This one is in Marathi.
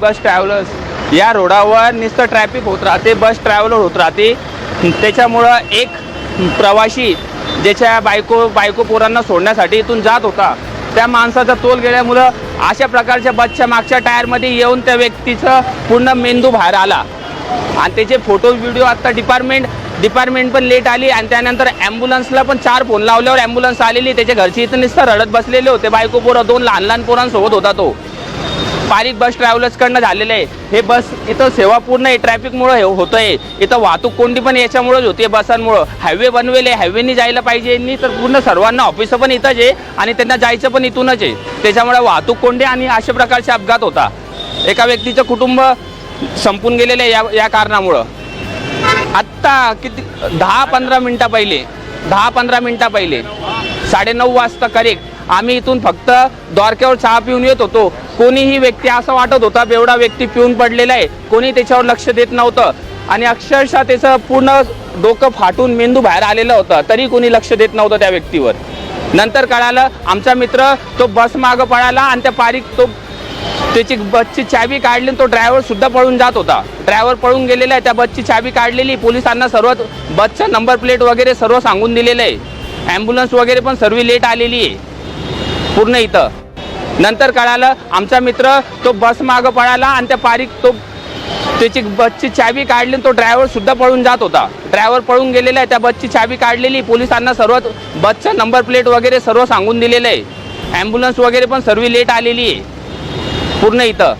बस ट्रॅव्हलर्स या रोडावर नुसतं ट्रॅफिक होत राहते बस ट्रॅव्हलर होत राहते. त्याच्यामुळं एक प्रवासी ज्याच्या बायको बायको पोरांना सोडण्यासाठी इथून जात होता. त्या माणसाचा तोल गेल्यामुळं अशा प्रकारच्या बसच्या मागच्या टायरमध्ये येऊन त्या व्यक्तीचं पूर्ण मेंदू बाहेर आला. आणि त्याचे फोटो व्हिडिओ आता डिपार्टमेंट डिपार्टमेंट पण लेट आली आणि त्यानंतर ॲम्ब्युलन्सला पण चार फोन लावल्यावर ॲम्ब्युलन्स आलेली. त्याच्या घरची इथं नुसतं रडत बसलेले होते. बायको पोरं दोन लहान लहान पोरांसोबत होता तो. पारिक बस ट्रॅव्हलर्सकडनं झालेलं आहे. हे बस इथं सेवा पूर्ण आहे ट्रॅफिकमुळं हे होतं आहे इथं वाहतूक कोंडी पण याच्यामुळंच होते बसांमुळं. हायवे बनवेले हायवेनी जायला पाहिजे. यांनी तर पूर्ण सर्वांना ऑफिसं पण इथंच आहे आणि त्यांना जायचं पण इथूनच आहे. त्याच्यामुळे वाहतूक कोंडी आणि अशा प्रकारचे अपघात होता एका व्यक्तीचं कुटुंब संपून गेलेलं आहे या या कारणामुळं. आत्ता किती दहा पंधरा मिनटा पहिले दहा पंधरा मिनटा पहिले साडेनऊ वाजता करेक्ट आम्ही इथून फक्त द्वारक्यावर चहा पिऊन येत होतो. कोणीही व्यक्ती असं वाटत होता बेवडा व्यक्ती पिऊन पडलेला आहे. कोणी त्याच्यावर लक्ष देत नव्हतं. आणि अक्षरशः त्याचं पूर्ण डोकं फाटून मेंदू बाहेर आलेलं होतं. तरी कोणी लक्ष देत नव्हतं त्या व्यक्तीवर. नंतर कळालं आमचा मित्र तो बस मागं पळाला आणि त्या पारीक तो त्याची बसची चावी काढली आणि तो ड्रायव्हर सुद्धा पळून जात होता. ड्रायव्हर पळून गेलेला आहे त्या बसची चावी काढलेली. पोलिसांना सर्व बसचा नंबर प्लेट वगैरे सर्व सांगून दिलेलं आहे. ॲम्ब्युलन्स वगैरे पण सर्व लेट आलेली आहे. पूर्ण इथं. नंतर कळालं आमचा मित्र तो बस मागं पळाला आणि त्या पारीक तो त्याची बसची चावी काढली आणि तो ड्रायव्हर सुद्धा पळून जात होता. ड्रायव्हर पळून गेलेला आहे त्या बसची चावी काढलेली. पोलिसांना सर्व बसचा नंबर प्लेट वगैरे सर्व सांगून दिलेलं आहे. ॲम्ब्युलन्स वगैरे पण सर्व लेट आलेली आहे. पूर्ण इथं.